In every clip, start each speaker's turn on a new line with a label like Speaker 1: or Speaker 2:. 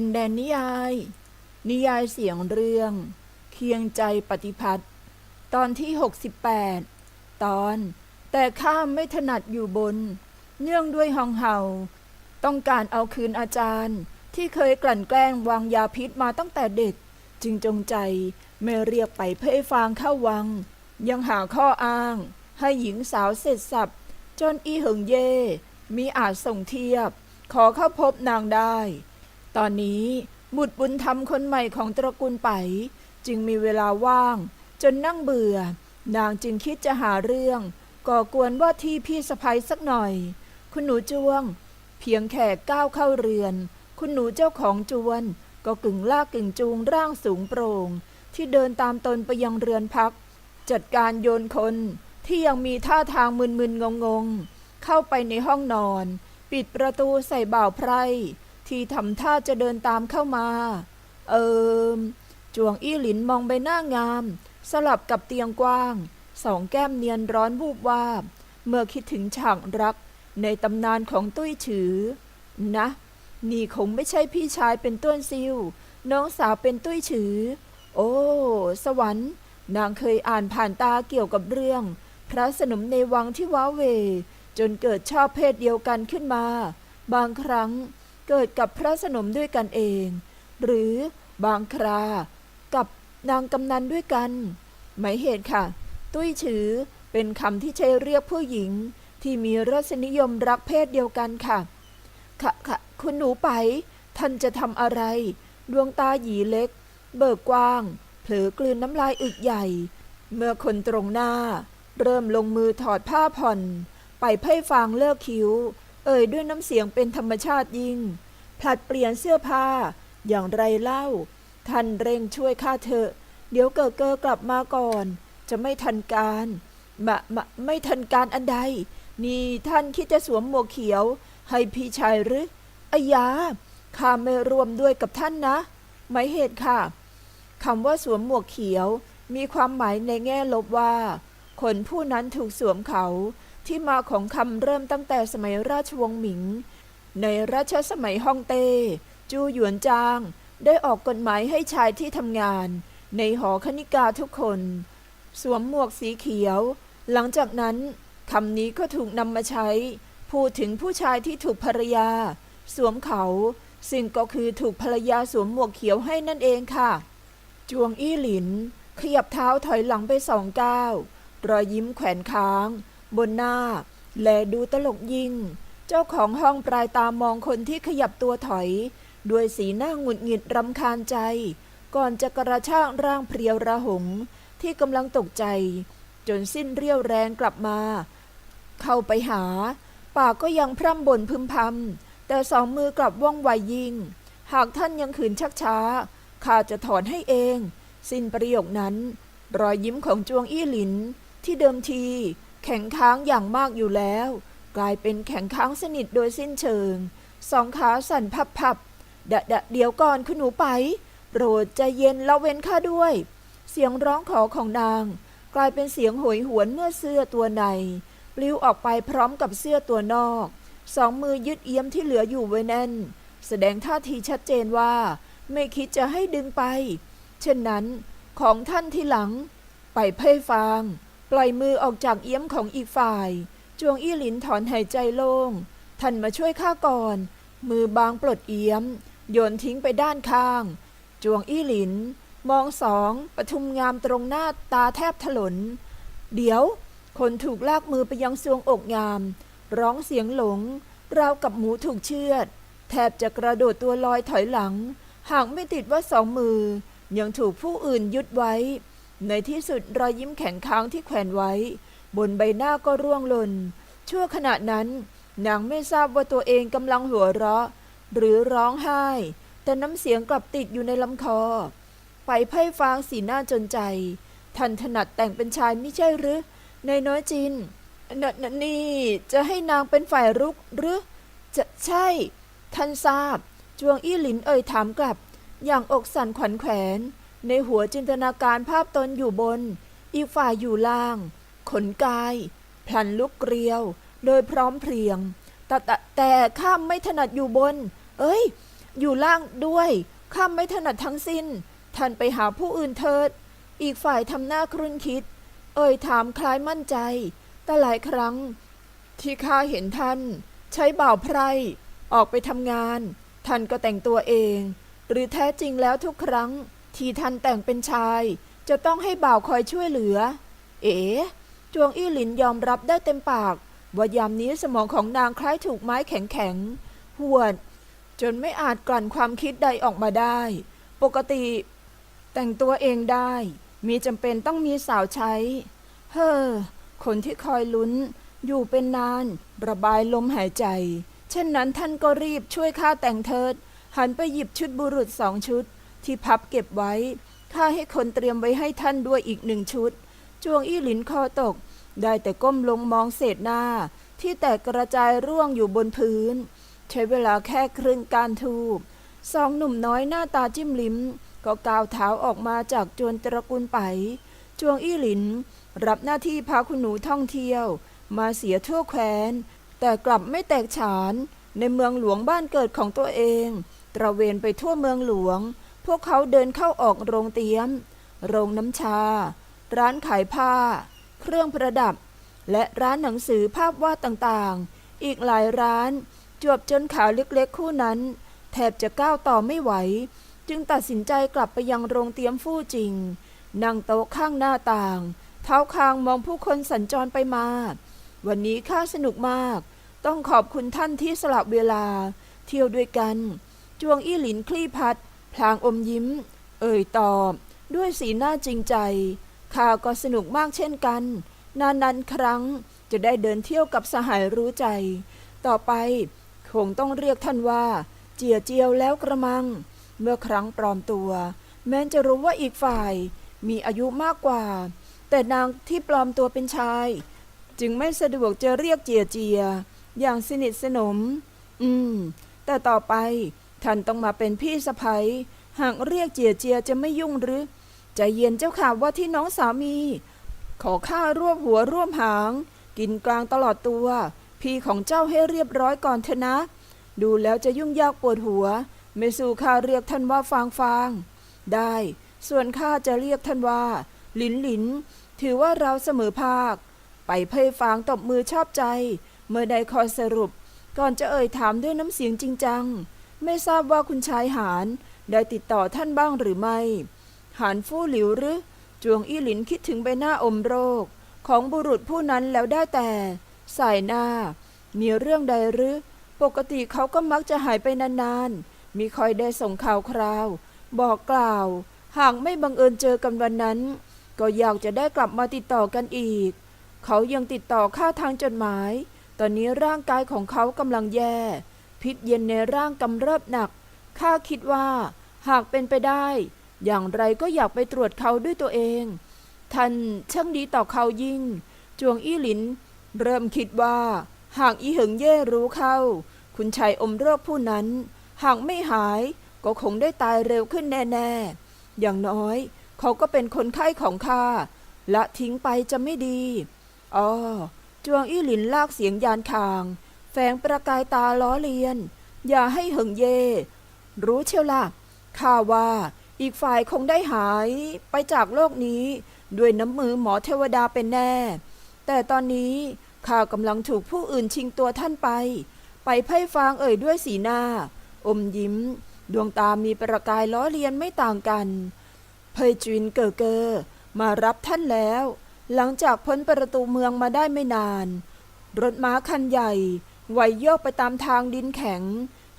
Speaker 1: ดินแดนนิยาย นิยายเสียงเรื่อง เคียงใจปฏิพัฒน์ตอนที่ 68 ตอน แต่ข้ามไม่ถนัดอยู่บน เนื่องด้วยหองเห่าต้องการเอาคืนอาจารย์ ที่เคยกลั่นแกล้งวางยาพิษมาตั้งแต่เด็ก จึงจงใจไม่เรียกไปเพื่อฟางเข้าวัง ยังหาข้ออ้าง ให้หญิงสาวเสร็จสับจนอีเหิงเย่มีอาจส่งเทียบ ขอเข้าพบนางได้ ตอนนี้บุตรบุญธรรมคนใหม่ของตระกูลไป จึงมีเวลาว่าง จนนั่งเบื่อ นางจึงคิดจะหาเรื่อง ก่อกวนว่าที่พี่สะพ้ยสักหน่อย คุณหนูจวง เพียงแค่ก้าวเข้าเรือน คุณหนูเจ้าของจวน ก็กึ่งลากกึ่งจูงร่างสูงโปร่ง ที่เดินตามตนไปยังเรือนพัก จัดการโยนคนที่ยังมีท่าทางมึนๆงงๆ เข้าไปในห้องนอน ปิดประตูใส่บ่าวไพร ที่ทำท่าจะเดินตามเข้ามา เอิมจวงอี้หลินมองใบหน้างาม สลับกับเตียงกว้าง สองแก้มเนียนร้อนวูบวาบ เมื่อคิดถึงฉากรักในตำนานของตุ้ยฉือ นะ นี่คงไม่ใช่พี่ชายเป็นต้นซิว น้องสาวเป็นตุ้ยฉือ โอ้ สวรรค์ นางเคยอ่านผ่านตาเกี่ยวกับเรื่อง พระสนมในวังที่ว้าเว จนเกิดชอบเพศเดียวกันขึ้นมา บางครั้ง เกิดกับพระสนมด้วยกันเอง หรือบางครา กับนางกำนันด้วยกัน หมายเหตุค่ะ ตุ้ยฉือเป็นคำที่ใช้เรียกผู้หญิง ที่มีรสนิยมรักเพศเดียวกันค่ะ ค่ะค่ะคุณหนูไป ท่านจะทำอะไร ดวงตาหยีเล็ก เบิกกว้าง เผลอกลืนน้ำลายอึกใหญ่ เมื่อคนตรงหน้า เริ่มลงมือถอดผ้าผ่อน ไปไพ่ฟางเลิกคิ้ว เอ่ยด้วยน้ำเสียงเป็นธรรมชาติยิ่ง ผลัดเปลี่ยนเสื้อผ้า อย่างไรเล่า ท่านเร่งช่วยข้าเถอะ เดี๋ยวเกิดเกอกลับมาก่อน จะไม่ทันการมะมะไม่ทันการอันใด นี่ท่านคิดจะสวมหมวกเขียว ให้พี่ชายหรืออายาข้าไม่รวมด้วยกับท่านนะ หมายเหตุค่ะคำว่าสวมหมวกเขียว มีความหมายในแง่ลบว่า คนผู้นั้นถูกสวมเขา ที่มาของคำเริ่มตั้งแต่สมัยราชวงศ์หมิง ในรัชสมัยฮ่องเต้ จูหยวนจาง ได้ออกกฎหมายให้ชายที่ทำงาน ในหอคณิกาทุกคน สวมหมวกสีเขียว หลังจากนั้นคำนี้ก็ถูกนำมาใช้ พูดถึงผู้ชายที่ถูกภรรยา สวมเขา ซึ่งก็คือถูกภรรยาสวมหมวกเขียวให้นั่นเองค่ะ จวงอี้หลิน ขยับเท้าถอยหลังไปสองก้าวรอยยิ้มแขวนค้าง บนหน้า แลดูตลกยิ่ง เจ้าของห้องปลายตามองคนที่ขยับตัวถอย ด้วยสีหน้าหงุดหงิดรำคาญใจ ก่อนจะกระชากร่างเพรียวระหง ที่กำลังตกใจ จนสิ้นเรี่ยวแรงกลับมา เข้าไปหา ปากก็ยังพร่ำบ่นพึมพำแต่สองมือกลับว่องไวยิ่ง หากท่านยังขืนชักช้าข้าจะถอนให้เอง สิ้นประโยคนั้น รอยยิ้มของจวงอี้หลิน ที่เดิมที แข็งค้างอย่างมากอยู่แล้ว กลายเป็นแข็งค้างสนิทโดยสิ้นเชิง สองขาสั่นพับพับๆดะดะเดี๋ยวก่อนคุณหนูไป โปรดใจเย็นล้วเว้นข้าด้วย เสียงร้องขอของนาง กลายเป็นเสียงโหยหวนเมื่อเสื้อตัวในปลิวออกไปพร้อมกับเสื้อตัวนอก สองมือยึดเอี้ยมที่เหลืออยู่ไว้แน่น แสดงท่าทีชัดเจนว่า ไม่คิดจะให้ดึงไป เช่นนั้น ของท่านที่หลัง ไปเพ่ฟาง ปล่อยมือออกจากเอี้ยมของอีกฝ่าย จวงอี้หลินถอนหายใจโล่ง ท่านมาช่วยข้าก่อน มือบางปลดเอี้ยม โยนทิ้งไปด้านข้าง จวงอี้หลิน มองสองปทุมงามตรงหน้าตาแทบถลน เดี๋ยว คนถูกลากมือไปยังซวงอกงาม ร้องเสียงหลง ราวกับหมูถูกเชือด แทบจะกระโดดตัวลอยถอยหลัง หากไม่ติดว่าสองมือ ยังถูกผู้อื่นยึดไว้ ในที่สุดรอยยิ้มแข็งค้างที่แขวนไว้ บนใบหน้าก็ร่วงหล่นชั่วขณะนั้น นางไม่ทราบว่าตัวเองกำลังหัวเราะ หรือร้องไห้ แต่น้ำเสียงกลับติดอยู่ในลำคอ ไปไพ่ฟางสีหน้าจนใจ ท่านถนัดแต่งเป็นชายไม่ใช่หรือในน้อยจินนนนี่จะให้นางเป็นฝ่ายรุกหรือ จะใช่ ท่านทราบ จวงอี้หลินเอ่ยถามกลับ อย่างอกสั่นขวัญแขวน ในหัวจินตนาการภาพตนอยู่บน อีกฝ่ายอยู่ล่าง ขนกาย พลันลุกเกลียว โดยพร้อมเพรียงแต่แต่แต่ข้ามไม่ถนัดอยู่บน เอ้ย อยู่ล่างด้วย ข้ามไม่ถนัดทั้งสิ้น ท่านไปหาผู้อื่นเถิด อีกฝ่ายทำหน้าครุ่นคิด เอ่ยถามคล้ายมั่นใจ แต่หลายครั้ง ที่ข้าเห็นท่าน ใช้บ่าวไพรออกไปทำงาน ท่านก็แต่งตัวเอง หรือแท้จริงแล้วทุกครั้ง ที่ท่านแต่งเป็นชาย จะต้องให้บ่าวคอยช่วยเหลือ เอ๋จวงอี้หลินยอมรับได้เต็มปาก ว่ายามนี้สมองของนางคล้ายถูกไม้แข็งๆหวด จนไม่อาจกลั่นความคิดใดออกมาได้ ปกติ แต่งตัวเองได้ มีจำเป็นต้องมีสาวใช้ เฮ้อคนที่คอยลุ้น อยู่เป็นนาน ระบายลมหายใจ เช่นนั้นท่านก็รีบช่วยข้าแต่งเถิด หันไปหยิบชุดบุรุษสองชุด ที่พับเก็บไว้ ข้าให้คนเตรียมไว้ให้ท่านด้วยอีกหนึ่งชุด จวงอี้หลินคอตก ได้แต่ก้มลงมองเศษหน้า ที่แตกกระจายร่วงอยู่บนพื้น ใช้เวลาแค่ครึ่งการทูบสองหนุ่มน้อยหน้าตาจิ้มลิ้ม ก็ก้าวเท้าออกมาจากจวนตระกูลไป จวงอี้หลิน รับหน้าที่พาคุณหนูท่องเที่ยว มาเสียทั่วแคว้น แต่กลับไม่แตกฉาน ในเมืองหลวงบ้านเกิดของตัวเอง ตระเวนไปทั่วเมืองหลวง พวกเขาเดินเข้าออกโรงเตี๊ยม โรงน้ำชา ร้านขายผ้า เครื่องประดับ และร้านหนังสือภาพวาดต่างๆ อีกหลายร้าน จวบจนขาเล็กๆ คู่นั้น แทบจะก้าวต่อไม่ไหว จึงตัดสินใจกลับไปยังโรงเตี๊ยมฟู่จริง นั่งโต๊ะข้างหน้าต่าง เท้าคางมองผู้คนสัญจรไปมา วันนี้ข้าสนุกมาก ต้องขอบคุณท่านที่สละเวลา เที่ยวด้วยกัน จวงอี้หลินคลี่พัด พลางอมยิ้ม เอ่ยตอบ ด้วยสีหน้าจริงใจ ข้าก็สนุกมากเช่นกัน นานๆครั้งจะได้เดินเที่ยวกับสหายรู้ใจ ต่อไปคงต้องเรียกท่านว่า เจียเจียวแล้วกระมัง เมื่อครั้งปลอมตัว แม้จะรู้ว่าอีกฝ่ายมีอายุมากกว่า แต่นางที่ปลอมตัวเป็นชาย จึงไม่สะดวกจะเรียกเจียเจีย อย่างสนิทสนม อืม แต่ต่อไป ท่านต้องมาเป็นพี่สะใภ้หากเรียกเจียเจียจะไม่ยุ่งหรือใจเย็นเจ้าค่ะว่าที่น้องสามี ขอข้ารวบหัวร่วมหาง กินกลางตลอดตัว พี่ของเจ้าให้เรียบร้อยก่อนเถอะนะ ดูแล้วจะยุ่งยากปวดหัว ไม่สู่ข้าเรียกท่านว่าฟางฟางได้ ส่วนข้าจะเรียกท่านว่า หลินหลิน ถือว่าเราเสมอภาค ไปเพยฟางตบมือชอบใจ เมื่อใดคอยสรุป ก่อนจะเอ่ยถามด้วยน้ำเสียงจริงจัง ไม่ทราบว่าคุณชายหานได้ติดต่อท่านบ้างหรือไม่ หานฟู่หลิวหรือจวงอี้หลินคิดถึงใบหน้าอมโรค ของบุรุษผู้นั้นแล้วได้แต่ สายหน้า มีเรื่องใดหรือ ปกติเขาก็มักจะหายไปนานๆ มีคอยได้ส่งข่าวคราว บอกกล่าว หากไม่บังเอิญเจอกันวันนั้น ก็อยากจะได้กลับมาติดต่อกันอีก เขายังติดต่อข้าทางจดหมาย ตอนนี้ร่างกายของเขากำลังแย่ พิษเย็นในร่างกำเริบหนัก ข้าคิดว่า หากเป็นไปได้ อย่างไรก็อยากไปตรวจเขาด้วยตัวเอง ท่านช่างดีต่อเขายิ่ง จวงอี้หลิน เริ่มคิดว่า หากอีเหิงเย่รู้เข้า คุณชายอมโรคผู้นั้น หากไม่หายก็คงได้ตายเร็วขึ้นแน่ๆ อย่างน้อยเขาก็เป็นคนไข้ของข้าละทิ้งไปจะไม่ดีอ๋อจวงอี้หลินลากเสียงยานคาง แฝงประกายตาล้อเลียน อย่าให้หิงเย รู้เชียวล่ะข้าว่าอีกฝ่ายคงได้หายไปจากโลกนี้ด้วยน้ำมือหมอเทวดาเป็นแน่ แต่ตอนนี้ข้ากำลังถูกผู้อื่นชิงตัวท่านไป ไปไพ่ฟางเอ่ยด้วยสีหน้า อมยิ้ม ดวงตามีประกายล้อเลียนไม่ต่างกัน เพยจินเกอเกอมารับท่านแล้ว หลังจากพ้นประตูเมืองมาได้ไม่นาน รถม้าคันใหญ่ ไหวโยกไปตามทางดินแข็ง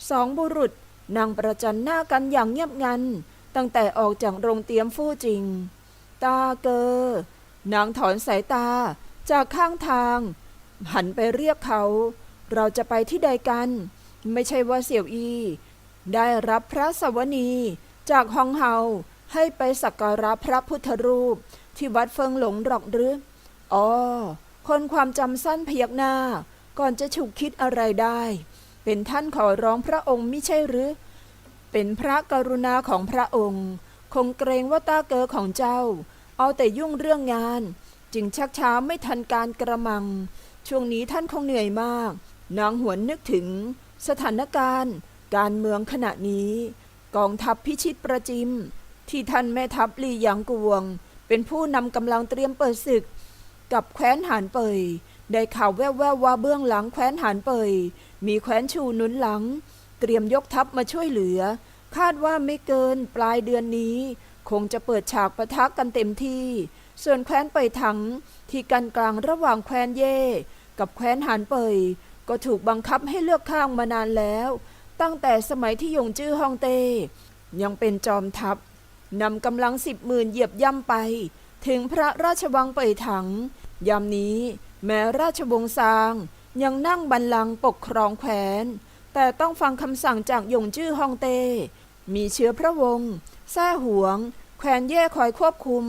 Speaker 1: สองบุรุษนั่งประจันหน้ากันอย่างเงียบงัน ตั้งแต่ออกจากโรงเตี๊ยมฟู่จริง ตาเกอนางถอนสายตาจากข้างทาง หันไปเรียกเขา เราจะไปที่ใดกัน ไม่ใช่ว่าเสี่ยวอี ได้รับพระสวนีจากฮองเฮาให้ไปสักการะพระพุทธรูปที่วัดเฟิงหลงหรอกหรืออ๋อคนความจำสั้นพยักหน้า ก่อนจะฉุกคิดอะไรได้ เป็นท่านขอร้องพระองค์ม่ใช่หรือ เป็นพระกรุณาของพระองค์ คงเกรงว่าตาเกอของเจ้า เอาแต่ยุ่งเรื่องงาน จึงชักช้าไม่ทันการกระมัง ช่วงนี้ท่านคงเหนื่อยมาก นางหวนนึกถึง สถานการณ์ การเมืองขณะนี้ กองทัพพิชิตประจิม ที่ท่านแม่ทัพลีหยางกวง เป็นผู้นำกำลังเตรียมเปิดศึก กับแคว้นหานเปย ได้ข่าวแว่วๆว่าเบื้องหลังแคว้นหานเปย มีแคว้นชูหนุนหลัง เตรียมยกทัพมาช่วยเหลือ คาดว่าไม่เกินปลายเดือนนี้ คงจะเปิดฉากประทะกันเต็มที่ ส่วนแคว้นเปยถังที่กันกลางระหว่างแคว้นเย่ กับแคว้นหานเปย ก็ถูกบังคับให้เลือกข้างมานานแล้ว ตั้งแต่สมัยที่ยงจื้อฮองเต้ยังเป็นจอมทัพนำกำลังสิบหมื่นเหยียบย่ำไป ถึงพระราชวังเปยถัง ยามนี้ แม้ราชวงศ์ซางยังนั่งบัลลังก์ปกครองแคว้น แต่ต้องฟังคำสั่งจากยงจื้อฮองเต้ มีเชื้อพระวงศ์แท้หวง แคว้นเย่คอยควบคุม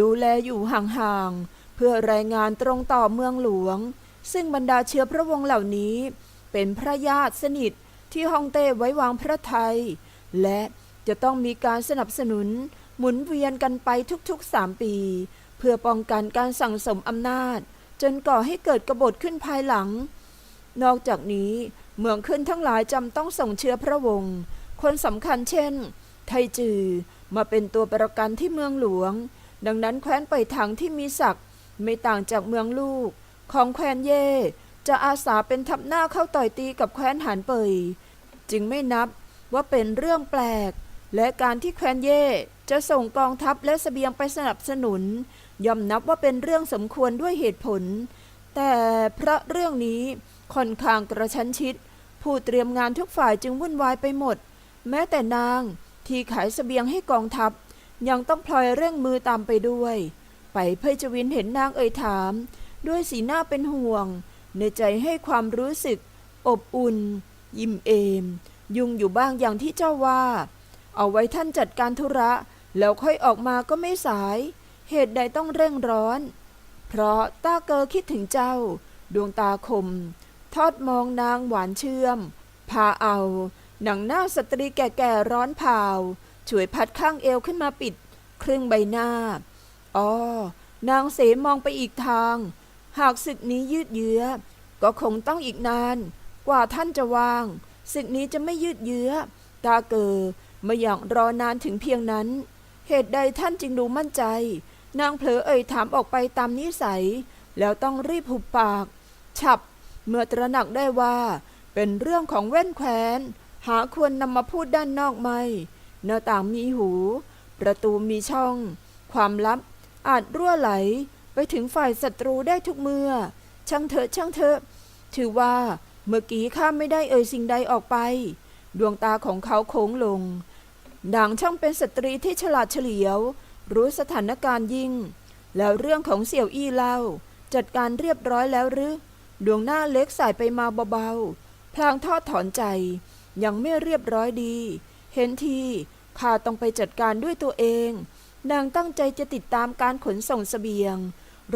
Speaker 1: ดูแลอยู่ห่างๆ เพื่อรายงานตรงต่อเมืองหลวง ซึ่งบรรดาเชื้อพระวงศ์เหล่านี้ เป็นพระญาติสนิทที่ฮองเต้ไว้วางพระไทย และจะต้องมีการสนับสนุนหมุนเวียนกันไปทุกๆสามปี เพื่อป้องกันการสั่งสมอำนาจ จนก่อให้เกิดกบฏขึ้นภายหลัง นอกจากนี้เมืองขึ้นทั้งหลายจำต้องส่งเชื้อพระวงศ์คนสำคัญเช่น ไทจือมาเป็นตัวประกันที่เมืองหลวง ดังนั้นแคว้นไปถังที่มีศักดิ์ไม่ต่างจากเมืองลูก ของแคว้นเย่จะอาสาเป็นทับหน้าเข้าต่อยตีกับแคว้นหานเปย จึงไม่นับว่าเป็นเรื่องแปลก และการที่แคว้นเย่จะส่งกองทัพและสเสบียงไปสนับสนุน ย่อมนับว่าเป็นเรื่องสมควรด้วยเหตุผล แต่เพราะเรื่องนี้ค่อนข้างกระชั้นชิด ผู้เตรียมงานทุกฝ่ายจึงวุ่นวายไปหมด แม้แต่นางที่ขายสเสบียงให้กองทัพ ยังต้องพลอยเร่งมือตามไปด้วย ไปเพยจวินเห็นนางเอ่ยถาม ด้วยสีหน้าเป็นห่วง ในใจให้ความรู้สึก อบอุ่น ยิ้มเอม ยุ่งอยู่บ้างอย่างที่เจ้าว่า เอาไว้ท่านจัดการธุระ แล้วค่อยออกมาก็ไม่สาย เหตุใดต้องเร่งร้อน เพราะตาเกอคิดถึงเจ้า ดวงตาคม ทอดมองนางหวานเชื่อม พาเอา หนังหน้าสตรีแก่ๆร้อนเผาช่วยพัดข้างเอวขึ้นมาปิด ครึ่งใบหน้าอ๋อนางเสมองไปอีกทาง หากศึกนี้ยืดเยื้อ ก็คงต้องอีกนาน กว่าท่านจะวาง ศึกนี้จะไม่ยืดเยื้อ ตาเกอไม่อยากรอนานถึงเพียงนั้น เหตุใดท่านจึงดูมั่นใจ นางเผลอเอ่ยถามออกไปตามนิสัย แล้วต้องรีบหุบปาก ฉับ เมื่อตระหนักได้ว่า เป็นเรื่องของแว่นแคว้น หาควรนำมาพูดด้านนอกไหมหน้าต่างมีหู ประตูมีช่อง ความลับ อาจรั่วไหลไปถึงฝ่ายศัตรูได้ทุกเมื่อ ช่างเถอะช่างเถอะ ถือว่าเมื่อกี้ข้าไม่ได้เอ่ยสิ่งใดออกไป ดวงตาของเขาโค้งลงนางช่างเป็นสตรีที่ฉลาดเฉลียว รู้สถานการณ์ยิ่ง แล้วเรื่องของเสี่ยวอี้เล่า จัดการเรียบร้อยแล้วหรือดวงหน้าเล็กสายไปมาเบาๆ พลางทอดถอนใจ ยังไม่เรียบร้อยดี เห็นทีข้าต้องไปจัดการด้วยตัวเอง นางตั้งใจจะติดตามการขนส่งเสบียง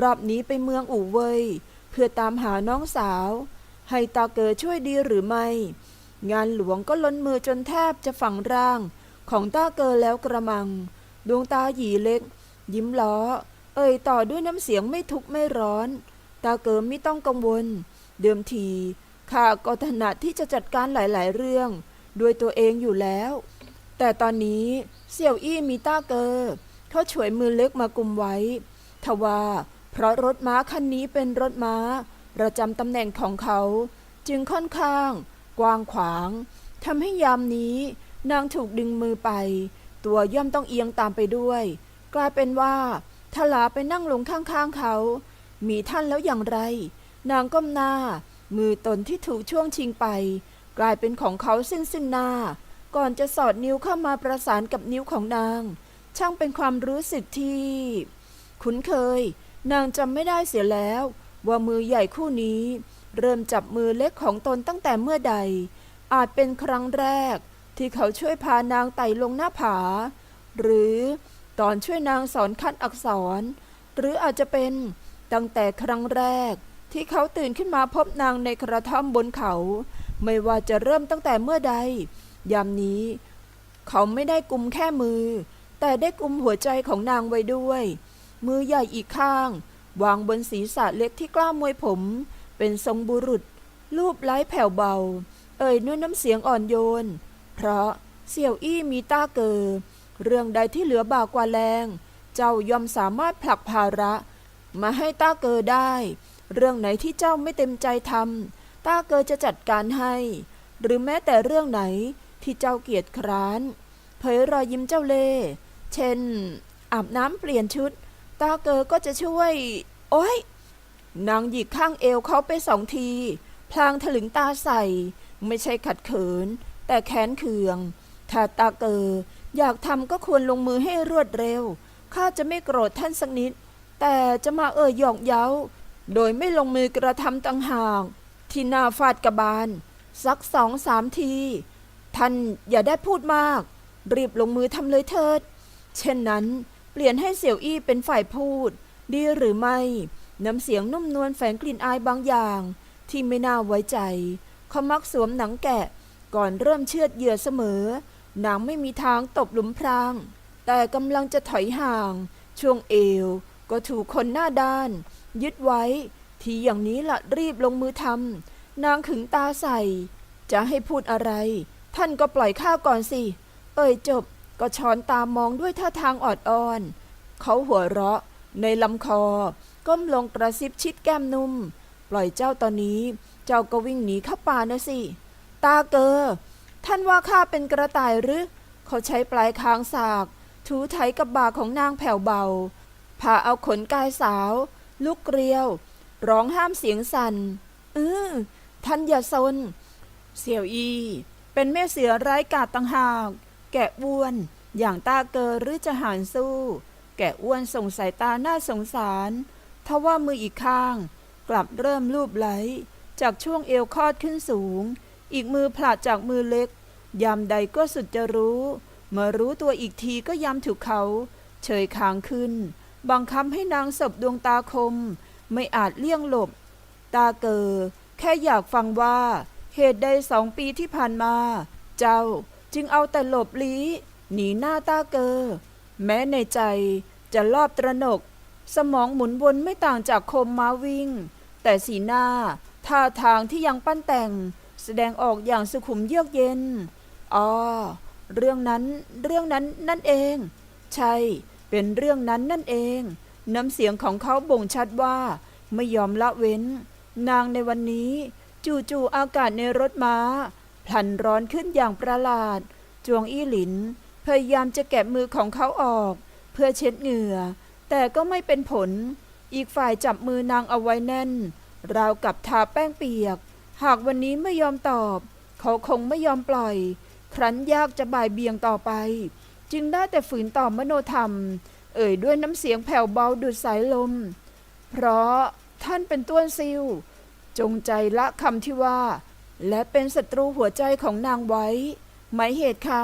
Speaker 1: รอบนี้ไปเมืองอู่เว่ยเพื่อตามหาน้องสาว ให้ตาเกอช่วยดีหรือไม่ งานหลวงก็ล้นมือจนแทบจะฝังร่างของตาเกอแล้วกระมัง ดวงตาหยีเล็ก ยิ้มล้อ เอ่ยต่อด้วยน้ำเสียงไม่ทุกข์ไม่ร้อน ตาเกอไม่ต้องกังวล เดิมทีข้าก็ถนัดที่จะจัดการหลาย ๆ เรื่อง ด้วยตัวเองอยู่แล้ว แต่ตอนนี้เสี่ยวอี้มีต้าเกอเขาฉวยมือเล็กมากุมไว้ ทว่าเพราะรถม้าคันนี้เป็นรถม้า ประจำตำแหน่งของเขา จึงค่อนข้าง กว้างขวางทำให้ยามนี้นางถูกดึงมือไป ตัวย่อมต้องเอียงตามไปด้วย กลายเป็นว่าทลาไปนั่งลงข้างๆเขา มีท่านแล้วอย่างไร นางก้มหน้า มือตนที่ถูกช่วงชิงไป กลายเป็นของเขาซึ่งซึ่งหน้า ก่อนจะสอดนิ้วเข้ามาประสานกับนิ้วของนาง ช่างเป็นความรู้สึกที่ คุ้นเคย นางจำไม่ได้เสียแล้ว ว่ามือใหญ่คู่นี้ เริ่มจับมือเล็กของตนตั้งแต่เมื่อใด อาจเป็นครั้งแรก ที่เขาช่วยพานางไต่ลงหน้าผา หรือตอนช่วยนางสอนคัดอักษร หรืออาจจะเป็นตั้งแต่ครั้งแรก ที่เขาตื่นขึ้นมาพบนางในกระท่อมบนเขา ไม่ว่าจะเริ่มตั้งแต่เมื่อใด ยามนี้ เขาไม่ได้กุมแค่มือ แต่ได้กุมหัวใจของนางไว้ด้วย มือใหญ่อีกข้าง วางบนศีรษะเล็กที่กล้ามวยผม เป็นทรงบุรุษ รูปไล้แผ่วเบา เอ่ยด้วยน้ำเสียงอ่อนโยน เพราะเสี่ยวอี้มีต้าเกอ เรื่องใดที่เหลือบากว่าแรง เจ้ายอมสามารถผลักภาระ มาให้ต้าเกอได้ เรื่องไหนที่เจ้าไม่เต็มใจทำต้าเกอจะจัดการให้ หรือแม้แต่เรื่องไหนที่เจ้าเกียจคร้าน เผยรอยยิ้มเจ้าเล่ เช่น อาบน้ำเปลี่ยนชุดตาเกอก็จะช่วย โอ๊ยนางหยิกข้างเอวเขาไปสองที พลางถลึงตาใส่ ไม่ใช่ขัดเขิน แต่แค้นเคือง ถ้าตาเกออยากทำก็ควรลงมือให้รวดเร็ว ข้าจะไม่โกรธท่านสักนิด แต่จะมาเอ่ยหยอกเย้า โดยไม่ลงมือกระทำต่างหาก ที่หน้าฟาดกระบาล สักสองสามที ท่านอย่าได้พูดมาก รีบลงมือทำเลยเถิด เช่นนั้น เปลี่ยนให้เสี่ยวอี้เป็นฝ่ายพูด ดีหรือไม่ น้ำเสียงนุ่มนวลแฝงกลิ่นอายบางอย่าง ที่ไม่น่าไว้ใจเขามักสวมหนังแกะ ก่อนเริ่มเชือดเหยื่อเสมอ นางไม่มีทางตบหลุมพราง แต่กำลังจะถอยห่าง ช่วงเอวก็ถูกคนหน้าด้าน ยึดไว้ ทีอย่างนี้ละรีบลงมือทำนางขึงตาใส่ จะให้พูดอะไร ท่านก็ปล่อยข้าก่อนสิ เอ่ยจบก็ช้อนตามองด้วยท่าทางออดอ้อน เขาหัวเราะ ในลำคอ ก้มลงกระซิบชิดแก้มนุ่ม ปล่อยเจ้าตอนนี้ เจ้าก็วิ่งหนีเข้าป่านะสิ ตาเกอ ท่านว่าข้าเป็นกระต่ายหรือ เขาใช้ปลายคางสาก ถูไถกับบ่าของนางแผ่วเบา พาเอาขนกายสาว ลุกเกลียว ร้องห้ามเสียงสัน่นเออท่านอย่าซน เสี่ยวอี เป็นแม่เสือร้ายกาจต่างหาก แกะอ้วน อย่างตาเกอหรือจะหารสู้ แกะอ้วนส่งสายตาหน้าสงสารทว่ามืออีกข้าง กลับเริ่มลูบไหล จากช่วงเอวคอดขึ้นสูง อีกมือผลัดจากมือเล็ก ยามใดก็สุดจะรู้ เมื่อรู้ตัวอีกทีก็ยามถูกเขา เฉยคางขึ้น บังคับให้นางสบดวงตาคม ไม่อาจเลี่ยงหลบ ตาเกอแค่อยากฟังว่า เหตุใดสองปีที่ผ่านมา เจ้าจึงเอาแต่หลบลี้หนีหน้าตาเกอ แม้ในใจจะรอบตระหนก สมองหมุนวนไม่ต่างจากคมม้าวิ่ง แต่สีหน้าท่าทางที่ยังปั้นแต่ง แสดงออกอย่างสุขุมเยือกเย็น อ๋อ เรื่องนั้น เรื่องนั้นนั่นเอง ใช่ เป็นเรื่องนั้นนั่นเอง น้ำเสียงของเขาบ่งชัดว่า ไม่ยอมละเว้น นางในวันนี้ จู่ๆอากาศในรถม้าพลันร้อนขึ้นอย่างประหลาด จวงอี้หลิน พยายามจะแกะมือของเขาออก เพื่อเช็ดเหงื่อ แต่ก็ไม่เป็นผล อีกฝ่ายจับมือนางเอาไว้แน่น ราวกับทาแป้งเปียก หากวันนี้ไม่ยอมตอบ เขาคงไม่ยอมปล่อย ครั้นยากจะบ่ายเบี่ยงต่อไป จึงได้แต่ฝืนต่อมโนธรรม เอ่ยด้วยน้ำเสียงแผ่วเบาดุดสายลม เพราะท่านเป็นต้วนซิวจงใจละคำที่ว่า และเป็นศัตรูหัวใจของนางไว้ หมายเหตุค่ะ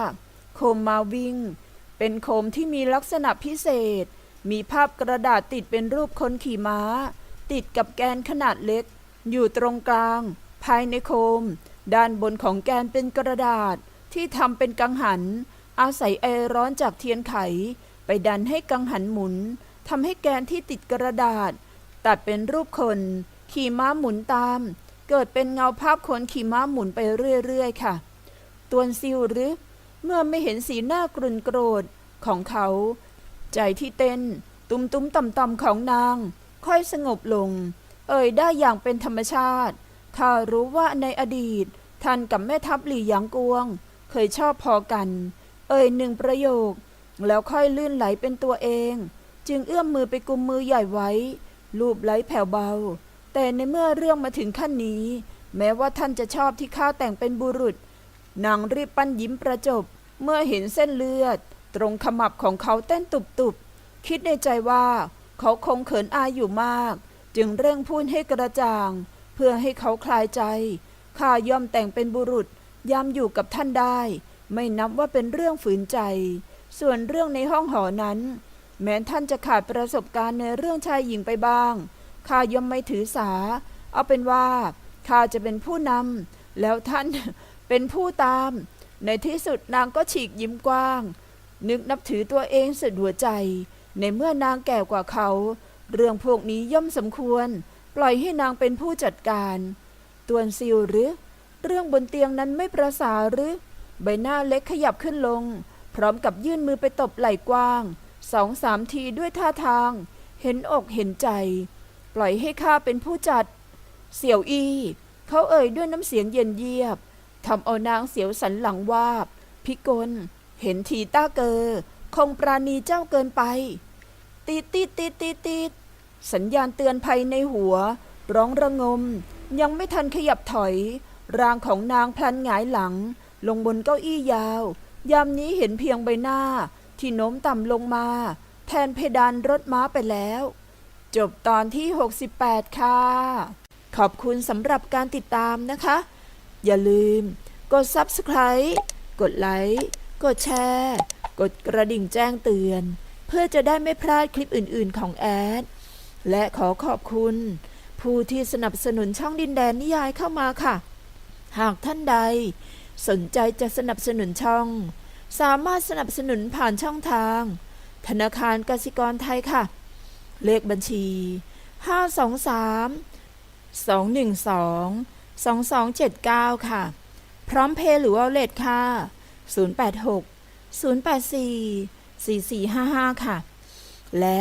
Speaker 1: โคมมาวิง เป็นโคมที่มีลักษณะพิเศษ มีภาพกระดาษติดเป็นรูปคนขี่ม้า ติดกับแกนขนาดเล็ก อยู่ตรงกลาง ภายในโคม ด้านบนของแกนเป็นกระดาษ ที่ทำเป็นกังหัน อาศัยไอร้อนจากเทียนไข ไปดันให้กังหันหมุนทำให้แกนที่ติดกระดาษ ตัดเป็นรูปคน ขี่ม้าหมุนตาม เกิดเป็นเงาภาพคนขี่ม้าหมุนไปเรื่อยๆค่ะ ตวนซิวหรือ เมื่อไม่เห็นสีหน้ากรุนโกรธของเขา ใจที่เต้น ตุ้มตุ้มต่ำต่ำๆของนาง ค่อยสงบลง เอ่ยได้อย่างเป็นธรรมชาติ ข้ารู้ว่าในอดีต ท่านกับแม่ทัพหลี่หยางกวง เคยชอบพอกัน เอ่ยหนึ่งประโยค แล้วค่อยลื่นไหลเป็นตัวเอง จึงเอื้อมมือไปกุมมือใหญ่ไว้รูปไหลแผ่วเบา แต่ในเมื่อเรื่องมาถึงขั้นนี้ แม้ว่าท่านจะชอบที่ข้าแต่งเป็นบุรุษนางรีบปั้นยิ้มประจบ เมื่อเห็นเส้นเลือด ตรงขมับของเขาเต้นตุบๆ คิดในใจว่า เขาคงเขินอายอยู่มาก จึงเร่งพูดให้กระจ่าง เพื่อให้เขาคลายใจ ข้ายอมแต่งเป็นบุรุษยามอยู่กับท่านได้ ไม่นับว่าเป็นเรื่องฝืนใจ ส่วนเรื่องในห้องหอนั้น แม้ท่านจะขาดประสบการณ์ในเรื่องชายหญิงไปบ้าง ข้าย่อมไม่ถือสา เอาเป็นว่าข้าจะเป็นผู้นำแล้วท่านเป็นผู้ตาม ในที่สุดนางก็ฉีกยิ้มกว้าง นึกนับถือตัวเองสุดหัวใจ ในเมื่อนางแก่กว่าเขา เรื่องพวกนี้ย่อมสมควร ปล่อยให้นางเป็นผู้จัดการ ตวนซิวหรือ เรื่องบนเตียงนั้นไม่ประสาหรือ ใบหน้าเล็กขยับขึ้นลง พร้อมกับยื่นมือไปตบไหล่กว้างสองสามทีด้วยท่าทาง เห็นอกเห็นใจ ปล่อยให้ข้าเป็นผู้จัด เสี่ยวอีเขาเอ่ยด้วยน้ำเสียงเย็นเยียบทำเอานางเสียวสันหลังวาบ พิกล เห็นทีต้าเกอ คงปราณีเจ้าเกินไป ตีตีตีตีตีด สัญญาณเตือนภัยในหัว ร้องระงม ยังไม่ทันขยับถอย ร่างของนางพลันหงายหลัง ลงบนเก้าอี้ยาว ยามนี้เห็นเพียงใบหน้า ที่โน้มต่ำลงมา แทนเพดานรถม้าไปแล้ว จบตอนที่ 68 ค่ะ ขอบคุณสำหรับการติดตามนะคะ อย่าลืม กด Subscribe กดไลค์กดแชร์ กดกระดิ่งแจ้งเตือน เพื่อจะได้ไม่พลาดคลิปอื่น ๆ ของแอด และขอขอบคุณ ผู้ที่สนับสนุนช่องดินแดนนิยายเข้ามาค่ะ หากท่านใด สนใจจะสนับสนุนช่อง สามารถสนับสนุนผ่านช่องทาง ธนาคารกสิกรไทยค่ะ เลขบัญชี 523 212 2279 ค่ะ พร้อมเพย์หรือวอลเล็ตค่ะ 086 084 4455 ค่ะ และ